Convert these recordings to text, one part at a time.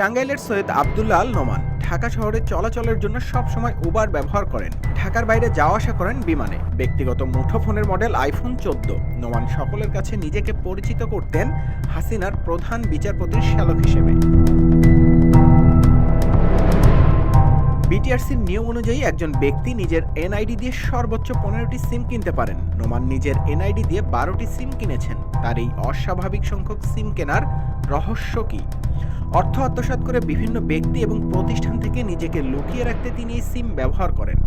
টাঙ্গাইলের সৈয়দ আবদুল্লাহ আল নোমান ঢাকা শহরে চলাচলের জন্য সবসময় উবার ব্যবহার করেন। ঢাকার বাইরে যাওয়া আসা করেন বিমানে। ব্যক্তিগত মুঠোফোনের মডেল আইফোন চোদ্দ। নোমান সকলের কাছে নিজেকে পরিচিত করতেন হাসিনার প্রধান বিচারপতির শ্যালক হিসেবে। বিটিআরসির নিয়ম অনুযায়ী একজন ব্যক্তি নিজের এনআইডি দিয়ে সর্বোচ্চ পনেরোটি সিম কিনতে পারেন। নোমান নিজের এনআইডি দিয়ে বারোটি সিম কিনেছেন। তার এই অস্বাভাবিক সংখ্যক সিম কেনার রহস্য কি? অর্থ আত্মসাত করে বিভিন্ন ব্যক্তি এবং প্রতিষ্ঠান থেকে নিজেকে লুকিয়ে রাখতে তিনি এই সিম ব্যবহার করেন।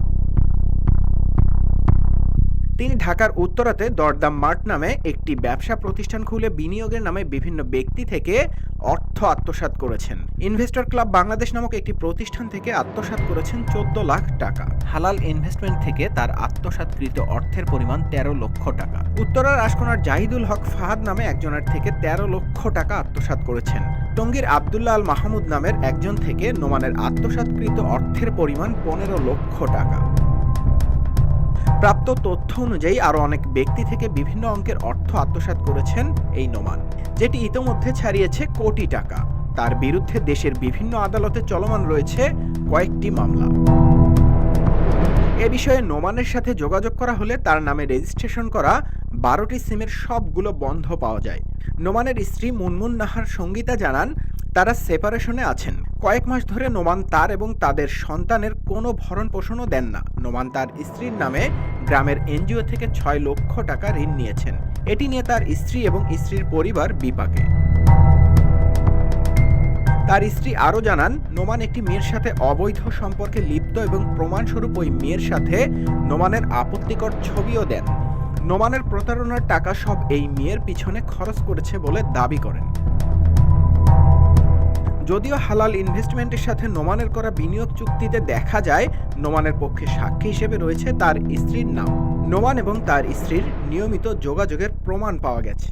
তিনি ঢাকার উত্তরাতে দরদাম মার্ট নামে একটি ব্যবসা প্রতিষ্ঠান খুলে বিনিয়োগের নামে বিভিন্ন ব্যক্তি থেকে অর্থ আত্মসাৎ করেছেন। ইনভেস্টর ক্লাব বাংলাদেশ নামক একটি প্রতিষ্ঠান থেকে আত্মসাৎ করেছেন চোদ্দ লাখ টাকা। হালাল ইনভেস্টমেন্ট থেকে তার আত্মসাৎকৃত অর্থের পরিমাণ তেরো লক্ষ টাকা। উত্তরার আশকোনার জাহিদুল হক ফাহাদ নামে একজনের থেকে তেরো লক্ষ টাকা আত্মসাৎ করেছেন। টঙ্গীর আবদুল্লাহ আল মাহমুদ নামের একজন থেকে নোমানের আত্মসাৎকৃত অর্থের পরিমাণ পনেরো লক্ষ টাকা। প্রাপ্ত তথ্য অনুযায়ী আরও অনেক ব্যক্তি থেকে বিভিন্ন অঙ্কের অর্থ আত্মসাৎ করেছেন এই নোমান, যেটি ইতোমধ্যে ছাড়িয়েছে কোটি টাকা। তার বিরুদ্ধে দেশের বিভিন্ন আদালতে চলমান রয়েছে কয়েকটি মামলা। এ বিষয়ে নোমানের সাথে যোগাযোগ করা হলে তার নামে রেজিস্ট্রেশন করা বারোটি সিমের সবগুলো বন্ধ পাওয়া যায়। নোমানের স্ত্রী মুনমুন নাহার সঙ্গীতা জানান, তারা সেপারেশনে আছেন। কয়েক মাস ধরে নোমান তার এবং তাদের সন্তানের কোনো ভরণ পোষণও দেন না। নোমান তার স্ত্রীর নামে গ্রামের এনজিও থেকে ছয় লক্ষ টাকা ঋণ নিয়েছেন। এটি নিয়ে তার স্ত্রী এবং স্ত্রীর পরিবার বিপাকে। তার স্ত্রী আরও জানান, নোমান একটি মেয়ের সাথে অবৈধ সম্পর্কে লিপ্ত এবং প্রমাণস্বরূপ ওই মেয়ের সাথে নোমানের আপত্তিকর ছবিও দেন। নোমানের প্রতারণার টাকা সব এই মেয়ের পিছনে খরচ করেছে বলে দাবি করেন। যদিও হালাল ইনভেস্টমেন্টের সাথে নোমানের করা বিনিয়োগ চুক্তিতে দেখা যায়, নোমানের পক্ষে সাক্ষী হিসেবে রয়েছে তার স্ত্রীর নাম। নোমান এবং তার স্ত্রীর নিয়মিত যোগাযোগের প্রমাণ পাওয়া গেছে।